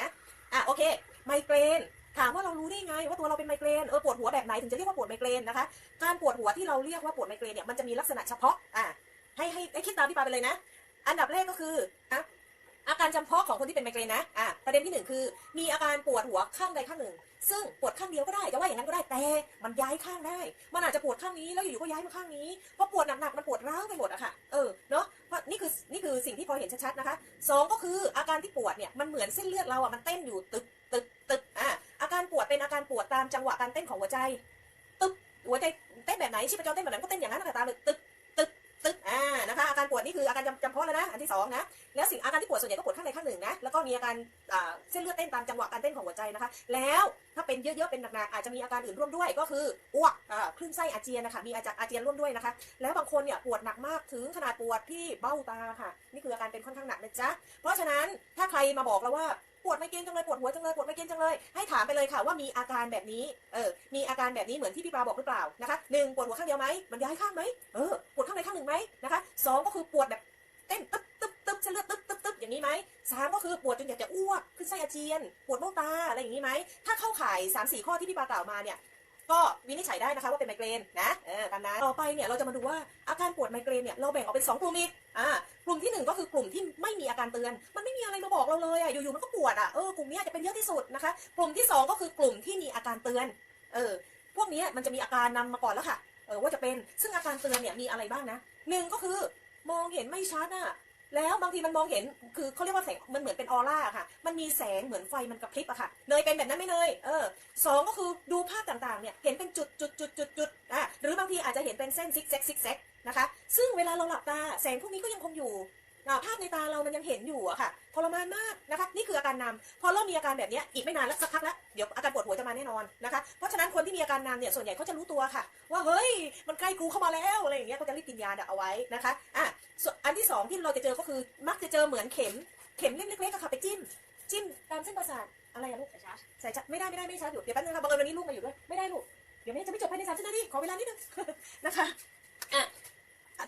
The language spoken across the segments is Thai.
นะอะโอเค ไมเกรนถามว่าเรารู้ได้ไงว่าตัวเราเป็นไมเกรนเออปวดหัวแบบไหนถึงจะเรียกว่าปวดไมเกรนนะคะ การปวดหัวที่เราเรียกว่าปวดไมเกรนเนี่ยมันจะมีลักษณะเฉพาะอะให้ให้ให้คิดตามพี่ปาไปเลยนะ อันดับแรกก็คืออะอาการจำเพาะของคนที่เป็นไมเกรนนะอะประเด็นที่หนึ่งคือ มีอาการปวดหัวข้างใดข้างหนึ่ง ซึ่งปวดข้างเดียวก็ได้ จะว่าอย่างนั้นก็ได้ แต่มันย้ายข้างได้ มันอาจจะปวดข้างนี้แล้วอยู่ๆก็ย้ายมาข้างนี้ พอปวดหนักๆ มันปวดร้าวไปหมดอะค่ะ เออ เนาะ เพราะนี่คือนี่คือสิ่งที่พอเห็นชัดๆนะคะสองก็คืออาการที่ปวดเนี่ยมันเหมือนเส้นเลือดเราอะมันเต้นอยู่ตึกตึกตึกอะอาการปวดเป็นอาการปวดตามจังหวะการเต้นของหัวใจตึกหัวใจเต้นแบบไหนชีพจรเต้นแบบไหนก็เต้นอย่างนั้นนะคะตาเลยตึก ตึกตึกอ่านะคะอาการปวดนี่คืออาการจำจำเพาะแล้วนะอันที่สองนะแล้วสิ่งอาการที่ปวดส่วนใหญ่ก็ปวดข้างใดข้างหนึ่งนะแล้วก็มีอาการเส้นเลือดเต้นตามจังหวะการเต้นของหัวใจนะคะ แล้วถ้าเป็นเยอะๆเป็นหนักๆอาจจะมีอาการอื่นร่วมด้วยก็คืออ้วกอ่าคลื่นไส้อาเจียนนะคะมีอาจจะอาเจียนร่วมด้วยนะคะ แล้วบางคนเนี่ยปวดหนักมากถึงขนาดปวดที่เบ้าตาค่ะ นี่คืออาการเป็นค่อนข้างหนักนะจ๊ะเพราะฉะนั้นถ้าใครมาบอกเราว่า ปวดไมเกรนจังเลยปวดหัวจังเลยปวดไมเกรนจังเลยให้ถามไปเลยค่ะว่ามีอาการแบบนี้เออมีอาการแบบนี้เหมือนที่พี่ปลาบอกหรือเปล่านะคะหนึ่งปวดหัวข้างเดียวไหมมันย้ายข้างไหมเออปวดข้างใดข้างหนึ่งไหมนะคะสองก็คือปวดแบบเต้นตึ๊บตึ๊บตึ๊บเส้นเลือดตึ๊บตึ๊บตึ๊บอย่างนี้ไหมสามก็คือปวดจนอยากจะอ้วกขึ้นไส้อาเจียน ปวดเบ้าตาอะไรอย่างนี้ไหมถ้าเข้าข่ายสามสี่ข้อที่พี่ปลากล่าวมาเนี่ย ก็วินิจฉัยได้นะคะว่าเป็นไมเกรนนะเออตามนั้นต่อไปเนี่ยเราจะมาดูว่าอาการปวดไมเกรนเนี่ยเราแบ่งออกเป็นสองกลุ่มอีกอ่ากลุ่มที่หนึ่งก็คือกลุ่มที่ไม่มีอาการเตือน มันไม่มีอะไรมาบอกเราเลยอะอยู่ๆมันก็ปวดอะเออกลุ่มนี้จะเป็นเยอะที่สุดนะคะ กลุ่มที่สองก็คือกลุ่มที่มีอาการเตือนเออพวกนี้มันจะมีอาการนำมาก่อนแล้วค่ะเออว่าจะเป็นซึ่งอาการเตือนเนี่ยมีอะไรบ้างนะหนึ่งก็คือมองเห็นไม่ชัดอะ แล้วบางทีมันมองเห็นคือเขาเรียกว่าแสงมันเหมือนเป็นออร่าค่ะ มันมีแสงเหมือนไฟมันกระพริบอะค่ะเนยเป็นแบบนั้นไหม่เนยเออสองก็คือดูภาพต่างๆเนี่ยเห็นเป็นจุดจุดจุดจุดจุดอะหรือบางทีอาจจะเห็นเป็นเส้นซิกแซกซิกแซกนะคะซึ่งเวลาเราหลับตาแสงพวกนี้ก็ยังคงอยู่ ภาพในตาเรามันยังเห็นอยู่อะค่ะทรมานมากนะคะนี่คืออาการนำพอเริ่มมีอาการแบบเนี้ยอีกไม่นานแล้วสักพักแล้วเดี๋ยวอาการปวดหัวจะมาแน่นอนนะคะเพราะฉะนั้นคนที่มีอาการนำเนี่ยส่วนใหญ่เขาจะรู้ตัวค่ะ ว่าเฮ้ยมันใกล้กูเข้ามาแล้วอะไรอย่างเงี้ยเขาจะรีบกินยาดักเอาไว้นะคะอะส่วนอันที่สองที่เราจะเจอก็คือมักจะเจอเหมือนเข็มเข็มเล็กๆอะค่ะไปจิ้มจิ้มตามเส้นประสาทอะไรอะลูกใส่ชาร์จใส่ชาไม่ได้ไม่ได้ไม่ชาร์จอยู่เดี๋ยวแป๊บนึงค่ะบังเอิญวันนี้ลูกมาอยู่ด้วยไม่ได้ลูกเดี๋ยวแม่จะไม่จบภายในสามสิบนาทีขอเวลานิดนึงนะคะอะอะ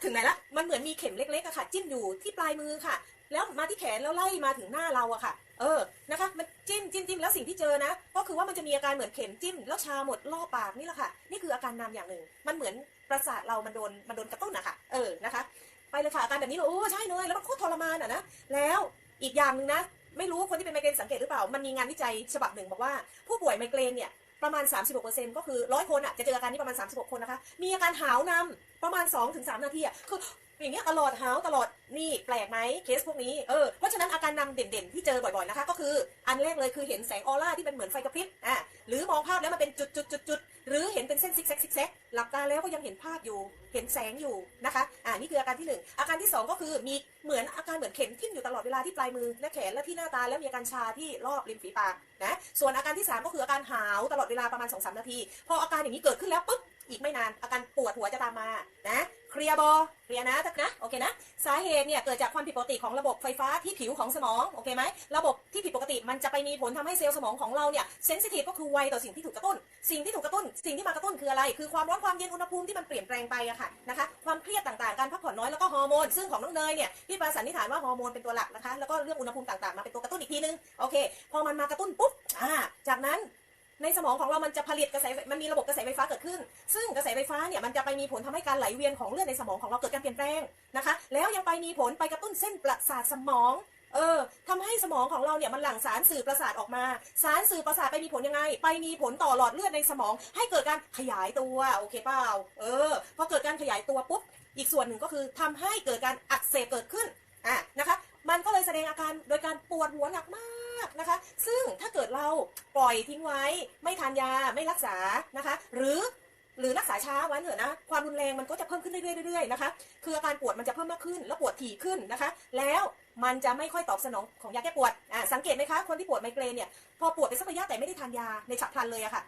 ถึงไหนละมันเหมือนมีเข็มเล็กๆอะค่ะ จิ้มอยู่ที่ปลายมือค่ะ แล้วมาที่แขนแล้วไล่มาถึงหน้าเราอะค่ะ เออนะคะ มันจิ้มจิ้มจิ้มแล้วสิ่งที่เจอนะ ก็คือว่ามันจะมีอาการเหมือนเข็มจิ้ม แล้วชาหมดรอบปากนี่แหละค่ะ นี่คืออาการนำอย่างหนึ่ง มันเหมือนประสาทเรามันโดนมันโดนกระตุ้นอะค่ะ เออนะคะ ไปเลยค่ะอาการแบบนี้เลยโอ้ใช่เลยแล้วมันโคตรทรมานอะนะแล้วอีกอย่างหนึ่งนะไม่รู้คนที่เป็นไมเกรนสังเกตหรือเปล่า มันมีงานวิจัยฉบับหนึ่งบอกว่าผู้ป่วยไมเกรนเนี่ย ประมาณ 36%ก็คือร้อยคนอะจะเจออาการนี้ประมาณ 36 คนนะคะ มีอาการหาวนำประมาณ 2-3 นาทีอะคืออย่างเงี้ยตลอดหาวตลอดนี่แปลกไหมเคสพวกนี้เออเพราะ การนำเด่นๆ ที่เจอบ่อยๆนะคะ ก็คืออันแรกเลยคือเห็นแสงออร่าที่เป็นเหมือนไฟกระพริบอะหรือมองภาพแล้วมันเป็นจุดๆๆๆหรือเห็นเป็นเส้นซิกแซกซิกแซกหลับตาแล้วก็ยังเห็นภาพอยู่ เห็นแสงอยู่นะคะอ่านี่คืออาการที่หนึ่งอาการที่สองก็คือมีเหมือนอาการเหมือนเข็มทิ่มอยู่ตลอดเวลาที่ปลายมือและแขนและที่หน้าตาแล้วมีอาการชาที่รอบริมฝีปากนะส่วนอาการที่สามก็คืออาการหาวตลอดเวลาประมาณ2อสนาทีพออาการอย่างนี้เกิดขึ้นแล้วปุ๊บอีกไม่นานอาการปวดหัวจะตามมานะ เคลียร์บอเคลียร์นะนะโอเคนะ สาเหตุเนี่ยเกิดจากความผิดปกติของระบบไฟฟ้าที่ผิวของสมองโอเคไหมระบบที่ผิดปกติมันจะไปมีผลทำให้เซลล์สมองของเราเนี่ยเซนซิทีฟก็คือไวต่อสิ่งที่ถูกกระตุ้น สิ่งที่ถูกกระตุ้น สิ่งที่มากระตุ้นคืออะไร คือความร้อนความเย็นอุณหภูมิที่มันเปลี่ยนแปลงไปอะค่ะนะคะความเครียดต่างๆการพักผ่อนน้อยแล้วก็ฮอร์โมนซึ่งของน้องเนยเนี่ยพี่ปาสันนิษฐานว่าฮอร์โมนเป็นตัวหลักนะคะแล้วก็เรื่องอุณหภูมิต่างๆมาเป็นตัวกระตุ้นอีกทีนึงโอเค พอมันมากระตุ้นปุ๊บอ่าจากนั้น ในสมองของเรามันจะผลิตกระแสมันมีระบบกระแสไฟฟ้าเกิดขึ้น ซึ่งกระแสไฟฟ้าเนี่ยมันจะไปมีผลทำให้การไหลเวียนของเลือดในสมองของเราเกิดการเปลี่ยนแปลงนะคะ แล้วยังไปมีผลไปกระตุ้นเส้นประสาทสมองเออทำให้สมองของเราเนี่ยมันหลั่งสารสื่อประสาทออกมา สารสื่อประสาทไปมีผลยังไง ไปมีผลต่อหลอดเลือดในสมอง ให้เกิดการขยายตัวโอเคเปล่าเออพอเกิดการขยายตัวปุ๊บอีกส่วนหนึ่งก็คือทำให้เกิดการอักเสบเกิดขึ้นอะนะคะ มันก็เลยแสดงอาการโดยการปวดหัวหนักมาก นะคะ ซึ่งถ้าเกิดเราปล่อยทิ้งไว้ ไม่ทานยาไม่รักษานะคะ หรือหรือรักษาช้าไว้เถอะนะความรุนแรงมันก็จะเพิ่มขึ้นเรื่อยๆๆนะคะ คืออาการปวดมันจะเพิ่มมากขึ้น แล้วปวดถี่ขึ้นนะคะ แล้วมันจะไม่ค่อยตอบสนองของยาแก้ปวดอ่าสังเกตไหมคะคนที่ปวดไมเกรนเนี่ยพอปวดไปสักระยะแต่ไม่ได้ทานยาในฉับพลันเลยอะค่ะ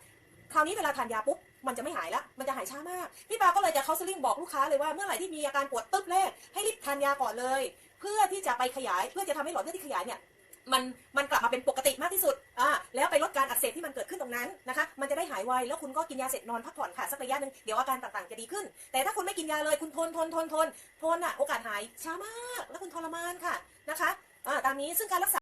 คราวนี้เวลาทานยาปุ๊บมันจะไม่หายละมันจะหายช้ามาก พี่ปาก็เลยจะเคาสลิงบอกลูกค้าเลยว่าเมื่อไหร่ที่มีอาการปวดตึ๊บแรกให้รีบทานยาก่อนเลย เพื่อที่จะไปขยายเพื่อจะทำให้หลอดเลือดที่ขยายเนี่ย มันมันกลับมาเป็นปกติมากที่สุดอ่าแล้วไปลดการอักเสบที่มันเกิดขึ้นตรงนั้นนะคะมันจะได้หายไวแล้วคุณก็กินยาเสร็จนอนพักผ่อนค่ะสักระยะหนึ่งเดี๋ยวอาการต่างๆจะดีขึ้น แต่ถ้าคุณไม่กินยาเลยคุณทนทนทนทนทนอะโอกาสหายช้ามาก แล้วคุณทรมานค่ะนะคะอ่าตามนี้ซึ่งการรักษา